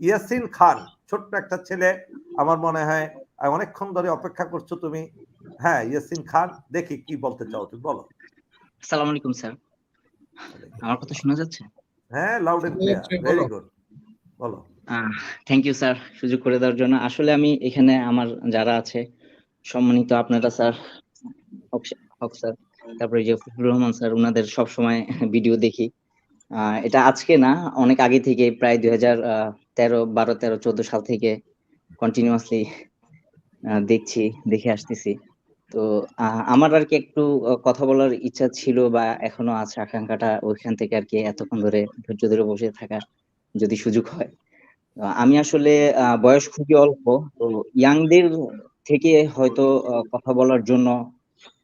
ইয়াসিন খান ছোট্ট একটা ছেলে আমার মনে হয় অনেকক্ষণ ধরে অপেক্ষা করছ তুমি। হ্যাঁ ইয়াসিন খান দেখি কি বলতে চাও তুমি বলো। আসসালামু আলাইকুম স্যার। আমার কথা শোনা যাচ্ছে? হ্যাঁ loud and clear very good বলো। থ্যাংক ইউ স্যার সুযোগ করে দেওয়ার জন্য। আসলে আমি এখানে আমার যারা আছে সম্মানিত আপনারা স্যার হক স্যার তারপরে যে রহমান স্যার ওনাদের সব সময় ভিডিও দেখি। এটা আজকে না, অনেক আগে থেকে, প্রায় দুই হাজার তেরো, বারো, তেরো, চোদ্দ সাল থেকে কন্টিনিউয়াসলি দেখছি, দেখে আসতেছি। তো আমার আর কি একটু কথা বলার ইচ্ছা ছিল বা এখনও আছে আকাঙ্ক্ষাটা ওইখান থেকে আর কি এতক্ষণ ধরে ধৈর্য ধরে বসে থাকার যদি সুযোগ হয়। আমি আসলে বয়স খুবই অল্প, তো ইয়াংদের থেকে হয়তো কথা বলার জন্য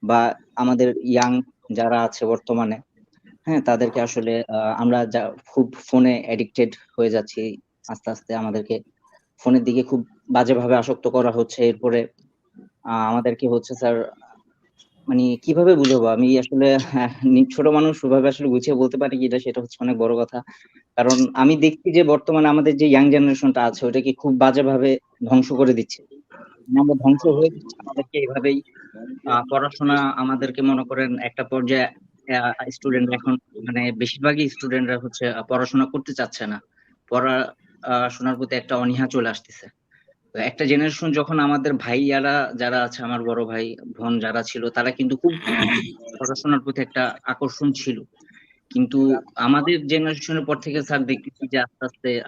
বা আমাদের ইয়াং যারা আছে বর্তমানে হ্যাঁ তাদেরকে আসলে আমরা যা, খুব ফোনে অ্যাডিক্টেড হয়ে যাচ্ছি। আস্তে আস্তে আমাদেরকে ফোনের দিকে খুব বাজেভাবে আসক্ত করা হচ্ছে। এরপরে আমাদেরকে হচ্ছে স্যার মানে কীভাবে বুঝাবো? আমি আসলে ছোট মানুষ, ওভাবে আসলে গুছিয়ে বলতে পারি কিনা সেটা হচ্ছে অনেক বড় কথা। কারণ আমি দেখছি যে বর্তমানে আমাদের যে ইয়াং জেনারেশনটা আছে, ওটাকে খুব বাজেভাবে ধ্বংস করে দিচ্ছে। আমরা ধ্বংস হয়ে আমাদেরকে এইভাবেই পড়াশোনা আমাদেরকে মনে করেন একটা পর্যায়ে স্টুডেন্ট এখন মানে বেশিরভাগই স্টুডেন্টরা হচ্ছে পড়াশোনা করতে চাচ্ছে না। পড়াশোনার প্রতি একটা অনীহা চলে আসতেছে। একটা জেনারেশন যখন আমাদের ভাইয়ারা যারা আছে, আমার বড় ভাই, বোন যারা ছিল, তারা কিন্তু খুব পড়াশোনার প্রতি একটা আকর্ষণ ছিল। কিন্তু আমাদের জেনারেশনের পর থেকে স্যার দেখতেছি যে আস্তে আস্তে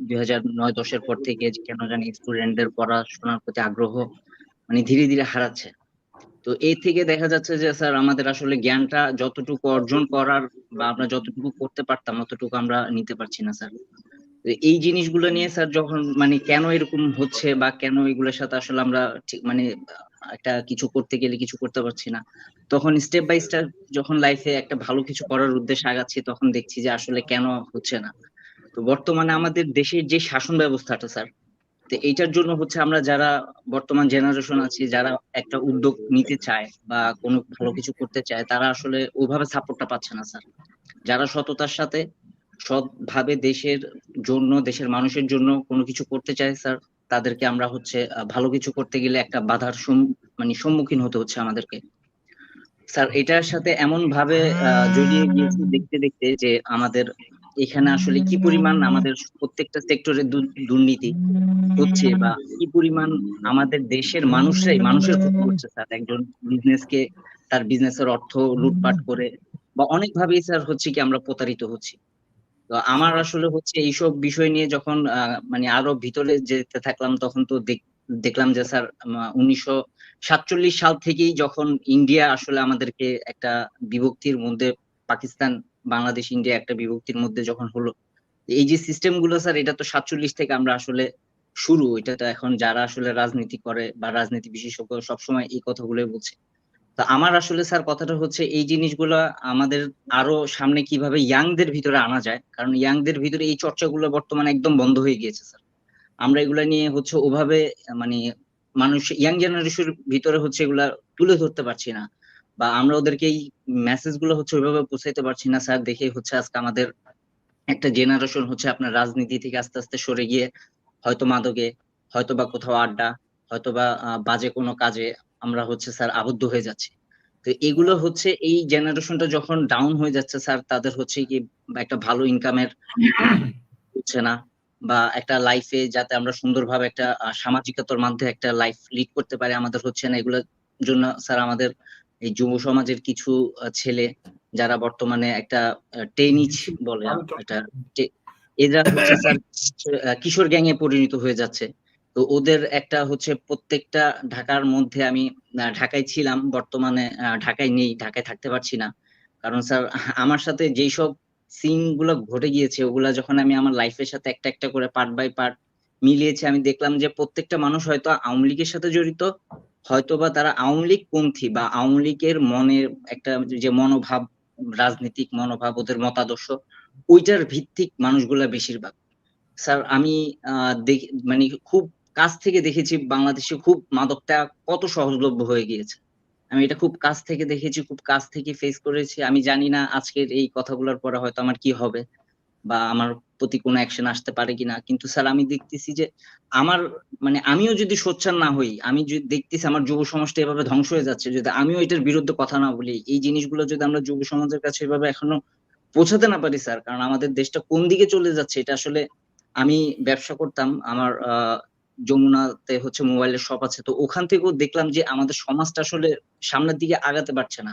দুই হাজার নয় দশের পর থেকে কেন জানি স্টুডেন্টদের পড়াশোনার প্রতি আগ্রহ মানে ধীরে ধীরে হারাচ্ছে। তো এই থেকে দেখা যাচ্ছে যে, স্যার, আমাদের আসলে জ্ঞানটা যতটুকু অর্জন করার বা আমরা যতটুকু করতে পারতাম, অতটুকু আমরা নিতে পারছি না, স্যার। এই জিনিসগুলো নিয়ে, স্যার, যখন মানে কেন এরকম হচ্ছে বা কেন এগুলোর সাথে আসলে আমরা ঠিক মানে একটা কিছু করতে গেলে কিছু করতে পারছি না, তখন স্টেপ বাই স্টেপ যখন লাইফে একটা ভালো কিছু করার উদ্দেশ্যে আগাচ্ছি, তখন দেখছি যে আসলে কেন হচ্ছে না। তো বর্তমানে আমাদের দেশের যে শাসন ব্যবস্থাটা, স্যার তো এইটার জন্য হচ্ছে আমরা যারা বর্তমান জেনারেশন আছি, যারা একটা উদ্যোগ নিতে চায় বা কোনো ভালো কিছু করতে চায়, তারা আসলে ওইভাবে সাপোর্টটা পাচ্ছে না স্যার যারা সততার সাথে, সৎভাবে দেশের জন্য, দেশের মানুষের জন্য কোনো কিছু করতে চায় স্যার তাদেরকে আমরা হচ্ছে ভালো কিছু করতে গেলে একটা বাধার মানে সম্মুখীন হতে হচ্ছে আমাদেরকে। স্যার এটার সাথে এমন ভাবে জড়িয়ে গিয়েছি দেখতে দেখতে যে আমাদের এখানে আসলে কি পরিমাণ আমাদের প্রত্যেকটা সেক্টরে দুর্নীতি হচ্ছে বা কি পরিমাণ আমাদের দেশের মানুষরাই, মানুষের ক্ষতি করছে স্যার একজন বিজনেসকে তার বিজনেসের অর্থ লুটপাট করে বা অনেকভাবেই স্যার হচ্ছে কি আমরা প্রতারিত হচ্ছি। তো আমার আসলে হচ্ছে এইসব বিষয় নিয়ে যখন মানে আরও ভিতরে যেতে থাকলাম তখন তো দেখলাম যে স্যার উনিশশো সাতচল্লিশ সাল থেকেই যখন ইন্ডিয়া আসলে আমাদেরকে একটা বিভক্তির মধ্যে পাকিস্তান বাংলাদেশ, ইন্ডিয়া একটা বিভক্তির মধ্যে যখন হলো, এই যে সিস্টেমগুলো স্যার এটা তো সাতচল্লিশ থেকে আমরা আসলে শুরু, এটা তো এখন যারা আসলে রাজনীতি করে বা রাজনীতি বিশেষজ্ঞ সবসময় এই কথাগুলো বলছে। তো আমার আসলে স্যার কথাটা হচ্ছে এই জিনিসগুলো আমাদের আরও সামনে কীভাবে ইয়াংদের ভিতরে আনা যায়, কারণ ইয়াংদের ভিতরে এই চর্চাগুলো বর্তমানে একদম বন্ধ হয়ে গিয়েছে স্যার আমরা এগুলা নিয়ে হচ্ছে ওভাবে মানে মানুষ ইয়াং জেনারেশনের ভিতরে হচ্ছে এগুলা তুলে ধরতে পারছি না। বা আমরা ওদেরকে এই মেসেজগুলো হচ্ছে ওইভাবে পৌঁছাইতে পারছি না, স্যার। দেখে হচ্ছে আজকে আমাদের একটা জেনারেশন হচ্ছে আপনার রাজনীতি থেকে আস্তে আস্তে সরে গিয়ে হয়তো মাদকে হয়তো বা কোথাও আড্ডা হয়তো বা বাজে কোনো কাজে আমরা হচ্ছে স্যার আবদ্ধ হয়ে যাচ্ছি। তো এগুলো হচ্ছে এই জেনারেশনটা যখন ডাউন হয়ে যাচ্ছে, স্যার, তাদের হচ্ছে কি একটা ভালো ইনকামের হচ্ছে না বা একটা লাইফে যাতে আমরা সুন্দরভাবে একটা সামাজিকতার মাধ্যমে একটা লাইফ লিড করতে পারি আমাদের হচ্ছে না, এগুলোর জন্য স্যার আমাদের এই যুব সমাজের কিছু ছেলে যারা বর্তমানে একটা টেনিস বলে এটা এরা কিশোর গ্যাংয়ে পরিণত হয়ে যাচ্ছে। তো ওদের একটা হচ্ছে প্রত্যেকটা ঢাকার মধ্যে আমি ঢাকায় ছিলাম বর্তমানে ঢাকায় নেই ঢাকায় থাকতে পারছি না। কারণ স্যার আমার সাথে যেই সব সিনগুলো ঘটে গিয়েছে ওগুলা যখন আমি আমার লাইফের সাথে একটা একটা করে পার্ট বাই পার্ট মিলিয়েছি আমি দেখলাম যে প্রত্যেকটা মানুষ হয়তো আওয়ামী লীগের সাথে জড়িত হয়তো বা তারা আওয়ামী লীগ পন্থী বা আওয়ামী লীগের মনের একটা যে মনোভাব, রাজনৈতিক মনোভাব, ওদের মতাদর্শ, ওইটার ভিত্তিক মানুষগুলা বেশিরভাগ। স্যার, আমি মানে খুব কাছ থেকে দেখেছি বাংলাদেশে খুব মাদকটা কত সহজলভ্য হয়ে গিয়েছে। আমি এটা খুব কাছ থেকে দেখেছি, খুব কাছ থেকে ফেস করেছি। আমি জানি না আজকের এই কথাগুলোর পরে হয়তো আমার কি হবে বা আমার প্রতি কোনো অ্যাকশন আসতে পারে কিনা। কিন্তু স্যার আমি দেখতেছি যে আমার মানে আমিও যদি সোচ্চার না হই, আমি যদি দেখতেছি আমার যুব সমাজটা এভাবে ধ্বংস হয়ে যাচ্ছে, যদি আমিও এটার বিরুদ্ধে কথা না বলি, এই জিনিসগুলো যদি আমরা যুব সমাজের কাছে এভাবে এখনও পৌঁছাতে না পারি স্যার কারণ আমাদের দেশটা কোন দিকে চলে যাচ্ছে, এটা আসলে আমি ব্যবসা করতাম, আমার যমুনাতে হচ্ছে মোবাইলের শপ আছে, তো ওখান থেকেও দেখলাম যে আমাদের সমাজটা আসলে সামনের দিকে আগাতে পারছে না।